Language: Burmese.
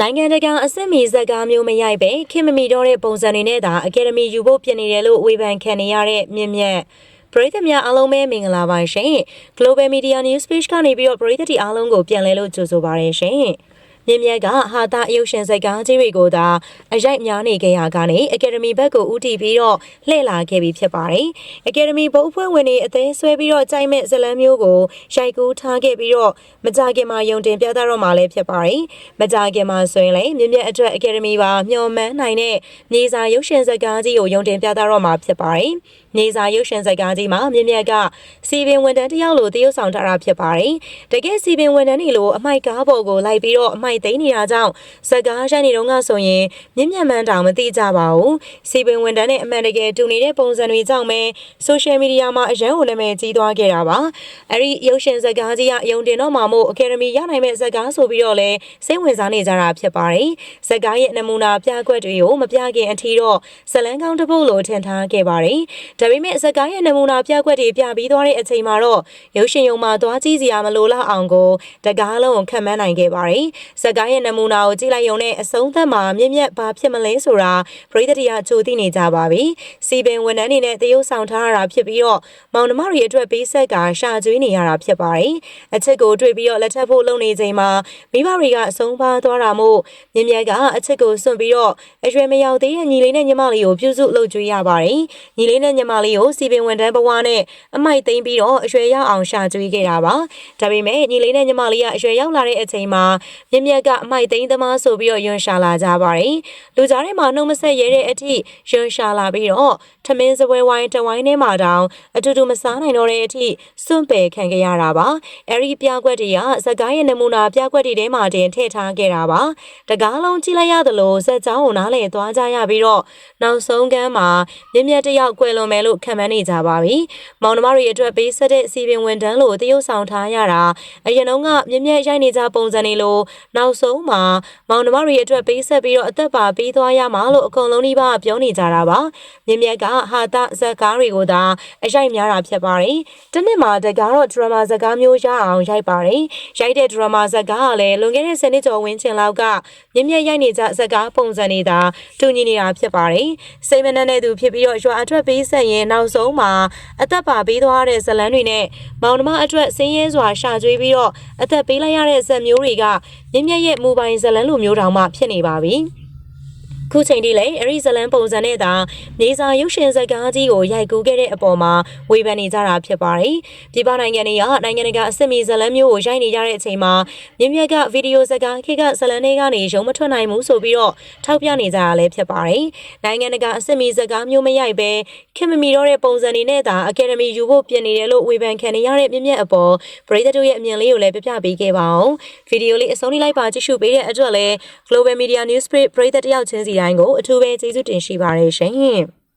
နိုင်ငံတကာအဆင့်မီဇက်ကားမျိုးမရိုက်ပဲခင်မမီတော့တဲ့ပုံစံတွေနဲ့သာအကယ်ဒမီယူဖို့ပြင်နေတယ်လို့ဝေဖန်ခံနေရတဲ့မြင့်မြတ်ပရိသတ်များအားလုံးပဲမင်္ဂလာပါရှင် Global Media News Page ကနေပြီးတော့ပရိသတ်တီအားလုံးကိုပြန်လဲလို့ကြိုဆိုပါရရှင် မြင့်မြတ်ကဟာတာအယုတ်ရှင်စက်ကားကြီးတွေကိုသာအရိုက်များနေကြရကနေအကယ်ဒမီဘက်ကိုဦးတည်ပြီးတော့လှည့်လာခဲ့ပြီးဖြစ်ပါတယ်။အကယ်ဒမီဘုတ်ဖွဲ့ဝင်တွေအသေးဆွဲပြီးတော့ကြိုက်မဲ့ဇလန်းမျိုးကိုရိုက်ကူးထားခဲ့ပြီးတော့မကြခင်မှာယုံတင်ပြသတော့မှလည်းဖြစ်ပါတယ်။မကြခင်မှာဆိုရင်လည်းမြင့်မြတ်အတွက်အကယ်ဒမီပါမျှော်မှန်းနိုင်တဲ့နေစာရုပ်ရှင်စက်ကားကြီးကိုယုံတင်ပြသတော့မှဖြစ်ပါတယ်။ နေစာရုပ်ရှင်စက်ကားကြီးမှာမြင့်မြတ်ကစီပင်ဝန်တန်းတစ်ယောက်လိုတရုပ်ဆောင်ထားတာဖြစ်ပါတယ်။တကယ်စီပင်ဝန်တန်းတွေလိုအမိုက်ကားပေါ်ကိုလိုက်ပြီးတော့အမိုက်သိမ်းနေတာကြောင့်စက်ကားရိုက်နေတော့ကဆိုရင်မြင့်မြတ်မှန်းတောင်မသိကြပါဘူး။စီပင်ဝန်တန်းနဲ့အမှန်တကယ်တူနေတဲ့ပုံစံတွေကြောင့်ပဲဆိုရှယ်မီဒီယာမှာအရန်ကိုနာမည်ကြီးသွားခဲ့တာပါ။အဲ့ဒီရုပ်ရှင်စက်ကားကြီးကအယုံတင်တော့မှာမို့အကယ်ဒမီရနိုင်မဲ့စက်ကားဆိုပြီးတော့လဲစိတ်ဝင်စားနေကြတာဖြစ်ပါတယ်။စက်ကားရဲ့နမူနာပြကွက်တွေကိုမပြခင်အထီတော့ဇလန်းကောင်းတစ်ပုတ်လိုထင်ထားခဲ့ပါတယ်။ဒါပေမဲ့စက်ကားရဲ့နမူနာပြကွက်တွေပြပြီးသွားတဲ့အချိန်မှာတော့ရုပ်ရှင်ရုံမှာသွားကြည့်စရာမလိုလောက်အောင်ကိုတကားလုံးကိုခံမန်းနိုင်ခဲ့ပါတယ်။စက်ကားရဲ့နမူနာကိုကြည့်လိုက်ရုံနဲ့အဆုံးသတ်မှာမြင့်မြတ်ဘာဖြစ်မလဲဆိုတာပရိသတ်တရားကြိုသိနေကြပါပြီ။စီပင်ဝန်ထမ်းတွေနဲ့တရုပ်ဆောင်ထားရတာဖြစ်ပြီးတော့မောင်နှမတွေအတွက်ပေးဆက်ကရှာကျွေးနေရတာဖြစ်ပါတယ်။အချစ်ကိုတွေ့ပြီးတော့လက်ထပ်ဖို့လုပ်နေချိန်မှာမိဘတွေကအဆုံးပါသွားတာမို့မြင့်မြတ်ကအချစ်ကိုစွန့်ပြီးတော့အရွယ်မရောက်သေးတဲ့ညီလေးနဲ့ညီမလေးကိုပြုစုလုပ်ကြွေးရပါတယ်။ညီလေးနဲ့ညီမလေးကိုစီပင်ဝန်ထမ်းဘဝနဲ့အမိုက်သိမ်းပြီးတော့အရွယ်ရောက်အောင်ရှာကျွေးခဲ့တာပါ။ဒါပေမဲ့ညီလေးနဲ့ညီမလေးကအရွယ်ရောက်လာတဲ့အချိန်မှာမြင့်မြတ်ကအမိုက်သိမ်းသမားဆိုပြီးတော့ယွန်ရှာလာကြပါတယ်။လူကြားထဲမှာနှုတ်မဆက်ရဲတဲ့အထိယွန်ရှာလာပြီးတော့ထမင်းစပွဲဝိုင်းတဝိုင်းထဲမှာတောင်အတူတူမစားနိုင်တော့တဲ့အထိစွန့်ပယ်ခံခဲ့ရတာပါ။အဲဒီပြကွက်တွေကဇက်ကားရဲ့နမူနာပြကွက်တွေထဲမှာတင်ထည့်ထားခဲ့တာပါ။တကားလုံးကြည့်လိုက်ရသလိုဇက်ကြောင်းကိုနားလည်သွားကြရပြီးတော့နောက်ဆုံးကမ်းမှာမြင့်မြတ်တယောက်ကွယ်လွန်မယ်လို့ခံမှန်းနေကြပါပြီ။မောင်နှမတွေအတွက်ပေးဆက်တဲ့စီပင်ဝန်တန်းလို့တရုပ်ဆောင်ထားရတာအရင်တုန်းကမြင့်မြတ်ရိုက်နေကြပုံစံတွေလိုနောက်ဆုံးမှာမောင်နှမတွေအတွက်ပေးဆက်ပြီးတော့အသက်ပါပြီးသွားရမှာလို့အကုန်လုံးဒီပါပြောနေကြတာပါ။မြင့်မြတ်ကဟာတာဇက်ကားတွေကိုသာအရိုက်များတာဖြစ်ပါတယ်။တနေ့မှာတကားတော့ဒရမာဇက်ကားမျိုးရအောင်ရိုက်ပါတယ်။ရိုက်တဲ့ဒရမာဇက်ကားကလည်းလွန်ခဲ့တဲ့10နှစ်ကျော်ဝန်းကျင်လောက်ကမြင့်မြတ်ရိုက်နေကြဇက်ကားပုံစံတွေသာတူညီနေတာဖြစ်ပါတယ်။စိတ်မနှံ့တဲ့သူဖြစ်ပြီးတော့ရွာအတွက်ပေးဆက်ရင်နောက်ဆုံးမှာအသက်ပါပေးသွားတဲ့ဇလန်းတွေနဲ့မောင်နှမအတွက်ဆင်းရဲစွာရှာကျွေးပြီးတော့အသက်ပေးလိုက်ရတဲ့ဇက်မျိုးတွေကမြင့်မြတ်ရဲ့မူပိုင်ဇလန်းလိုမျိုးတောင်မှဖြစ်နေပါပြီ။ ခုချိန်ထိလည်းအရီဇလန်ပုံစံနဲ့သာမြေစာရုပ်ရှင်ဇာတ်ကားကြီးကိုရိုက်ကူးခဲ့တဲ့အပေါ်မှာဝေဖန်နေကြတာဖြစ်ပါတယ်။ပြည်ပနိုင်ငံတွေကနိုင်ငံတကာအစစ်မီဇလန်မျိုးကိုရိုက်နေကြတဲ့အချိန်မှာမြင့်မြတ်ကဗီဒီယိုဇာတ်ကားခေတ်ကဇလန်တွေကနေရုံမထွက်နိုင်ဘူးဆိုပြီးတော့ထောက်ပြနေကြတာလည်းဖြစ်ပါတယ်။နိုင်ငံတကာအစစ်မီဇာတ်ကားမျိုးမရိုက်ပဲခင်မမီတော့တဲ့ပုံစံတွေနဲ့သာအကယ်ဒမီယူဖို့ပြင်နေတယ်လို့ဝေဖန်ခံနေရတဲ့မြင့်မြတ်အပေါ်ပရိသတ်တို့ရဲ့အမြင်လေးကိုလည်းပြပြပေးခဲ့ပါအောင်။ဗီဒီယိုလေးအဆုံးထိလိုက်ပါကြည့်ရှုပေးတဲ့အတွက်လည်း Global Media News ပရိသတ်တယောက်ချင်းစီတိုင်းကိုအထူးပဲကျေးဇူးတင်ရှိပါတယ်ရှင်။